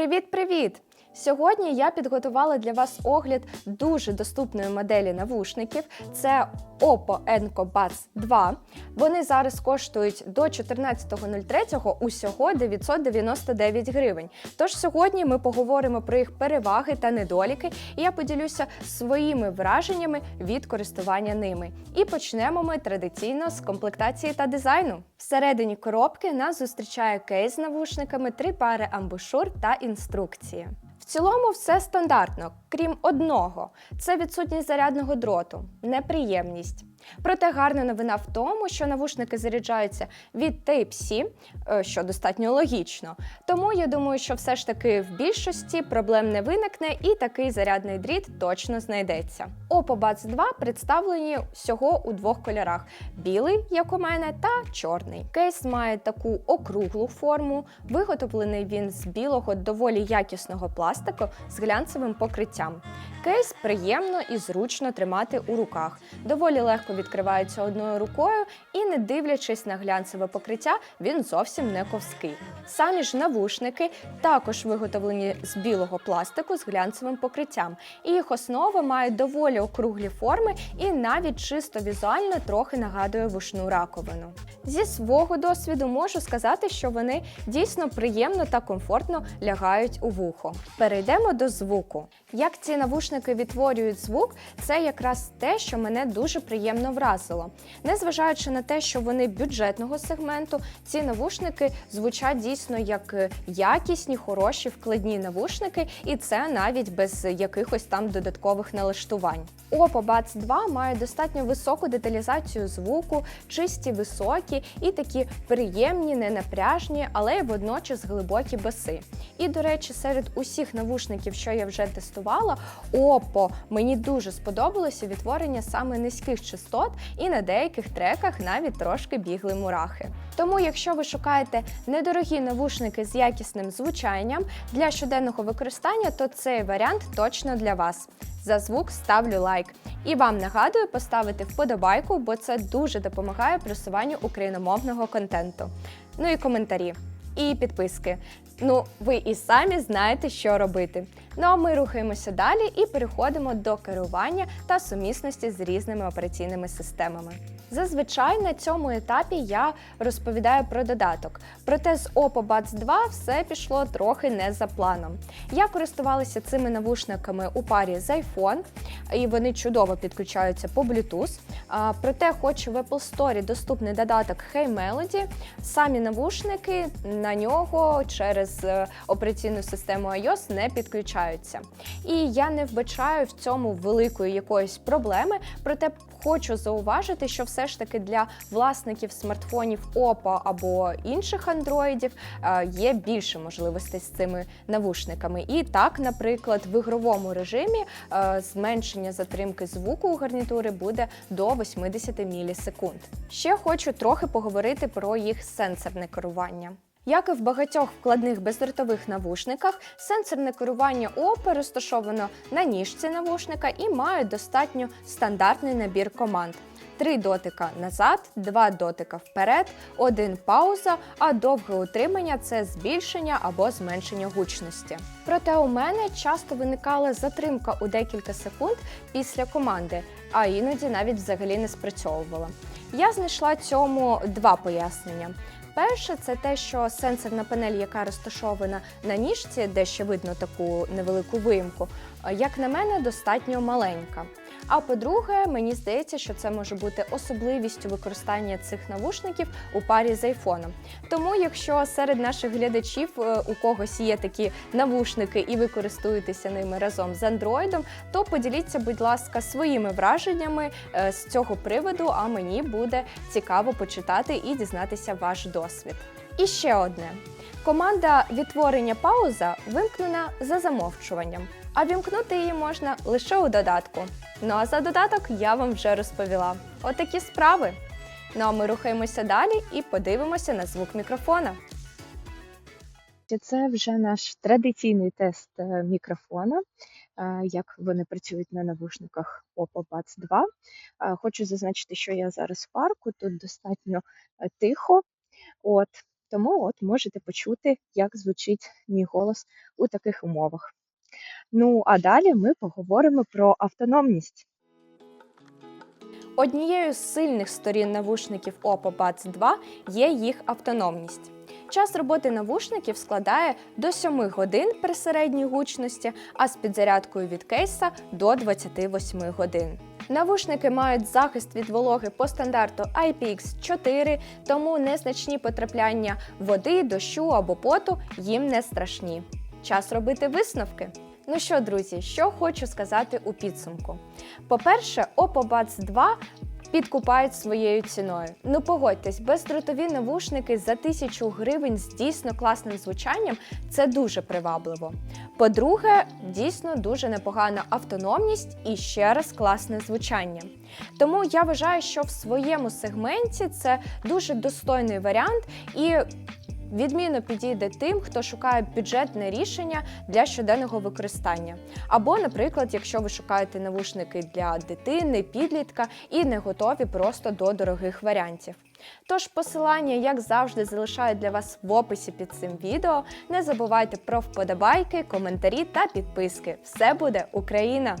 Привіт-привіт! Сьогодні я підготувала для вас огляд дуже доступної моделі навушників. Це Oppo Enco Buds 2. Вони зараз коштують до 14.03 усього 999 гривень. Тож сьогодні ми поговоримо про їх переваги та недоліки, і я поділюся своїми враженнями від користування ними. І почнемо ми традиційно з комплектації та дизайну. Всередині коробки нас зустрічає кейс з навушниками, три пари амбушур та інструкції. Цілому все стандартно, крім одного: це відсутність зарядного дроту, неприємність. Проте гарна новина в тому, що навушники заряджаються від Type-C, е, що достатньо логічно. Тому я думаю, що все ж таки в більшості проблем не виникне і такий зарядний дріт точно знайдеться. Oppo Buds 2 представлені всього у двох кольорах: білий, як у мене, та чорний. Кейс має таку округлу форму. Виготовлений він з білого доволі якісного пластику з глянцевим покриттям. Кейс приємно і зручно тримати у руках. Доволі легко відкривається одною рукою, і, не дивлячись на глянцеве покриття, він зовсім не ковський. Самі ж навушники також виготовлені з білого пластику з глянцевим покриттям, і їх основа має доволі округлі форми і навіть чисто візуально трохи нагадує вушну раковину. Зі свого досвіду можу сказати, що вони дійсно приємно та комфортно лягають у вухо. Перейдемо до звуку. Як ці навушники відтворюють звук, це якраз те, що мене дуже приємно вразило. Незважаючи на те, що вони бюджетного сегменту, ці навушники звучать дійсно як е, якісні, хороші вкладні навушники, і це навіть без якихось там додаткових налаштувань. Oppo Buds 2 має достатньо високу деталізацію звуку, чисті, високі і такі приємні, ненапряжні, але й водночас глибокі баси. І, до речі, серед усіх навушників, що я вже тестувала, Oppo мені дуже сподобалося відтворення саме низьких частот, і на деяких треках навіть трошки бігли мурахи. Тому, якщо ви шукаєте недорогі навушники з якісним звучанням для щоденного використання, то цей варіант точно для вас. За звук ставлю лайк. І вам нагадую поставити вподобайку, бо це дуже допомагає просуванню україномовного контенту. Ну і коментарі. І підписки. Ну, ви і самі знаєте, що робити. Ну а ми рухаємося далі і переходимо до керування та сумісності з різними операційними системами. Зазвичай на цьому етапі я розповідаю про додаток. Проте з Oppo Buds 2 все пішло трохи не за планом. Я користувалася цими навушниками у парі з iPhone, і вони чудово підключаються по Bluetooth. А, Проте, хоч в Apple Store доступний додаток Hey Melody, самі навушники на нього через е, операційну систему iOS не підключаються. І я не вбачаю в цьому великої якоїсь проблеми, проте хочу зауважити, що все ж таки для власників смартфонів Oppo або інших андроїдів е, є більше можливостей з цими навушниками. І так, наприклад, в ігровому режимі е, зменшення затримки звуку у гарнітури буде до 80 мілісекунд. Ще хочу трохи поговорити про їх сенсорне керування. Як і в багатьох вкладних бездротових навушниках, сенсорне керування Oppo розташовано на ніжці навушника і має достатньо стандартний набір команд. Три дотика назад, два дотика вперед, один пауза, а довге утримання це збільшення або зменшення гучності. Проте у мене часто виникала затримка у декілька секунд після команди, а іноді навіть взагалі не спрацьовувала. Я знайшла цьому два пояснення. Перше, це те, що сенсорна панель, яка розташована на ніжці, де ще видно таку невелику виїмку, як на мене, достатньо маленька. А по-друге, мені здається, що це може бути особливістю використання цих навушників у парі з айфоном. Тому, якщо серед наших глядачів е, у когось є такі навушники і ви користуєтеся ними разом з андроїдом, то поділіться, будь ласка, своїми враженнями е, з цього приводу, а мені буде цікаво почитати і дізнатися ваш досвід. І ще одне. Команда відтворення пауза вимкнена за замовчуванням, а вімкнути її можна лише у додатку. Ну а за додаток я вам вже розповіла. Отакі справи. Ну а ми рухаємося далі і подивимося на звук мікрофона. Це вже наш традиційний тест е, мікрофона, е, як вони працюють на навушниках Oppo Buds 2. Е, Хочу зазначити, що я зараз в парку, тут достатньо тихо. От, Тому от можете почути, як звучить мій голос у таких умовах. Ну а далі ми поговоримо про автономність. Однією з сильних сторін навушників Oppo Buds 2 є їх автономність. Час роботи навушників складає до 7 годин при середній гучності, а з підзарядкою від кейса до 28 годин. Навушники мають захист від вологи по стандарту IPX4, тому незначні потрапляння води, дощу або поту їм не страшні. Час робити висновки. Ну що, друзі, що хочу сказати у підсумку. По-перше, Oppo Buds 2 підкупають своєю ціною. Ну погодьтесь, бездротові навушники за тисячу гривень з дійсно класним звучанням це дуже привабливо. По-друге, дійсно дуже непогана автономність і ще раз класне звучання. Тому я вважаю, що в своєму сегменті це дуже достойний варіант і. Відмінно підійде тим, хто шукає бюджетне рішення для щоденного використання. Або, наприклад, якщо ви шукаєте навушники для дитини, підлітка і не готові просто до дорогих варіантів. Тож посилання, як завжди, залишаю для вас в описі під цим відео. Не забувайте про вподобайки, коментарі та підписки. Все буде Україна!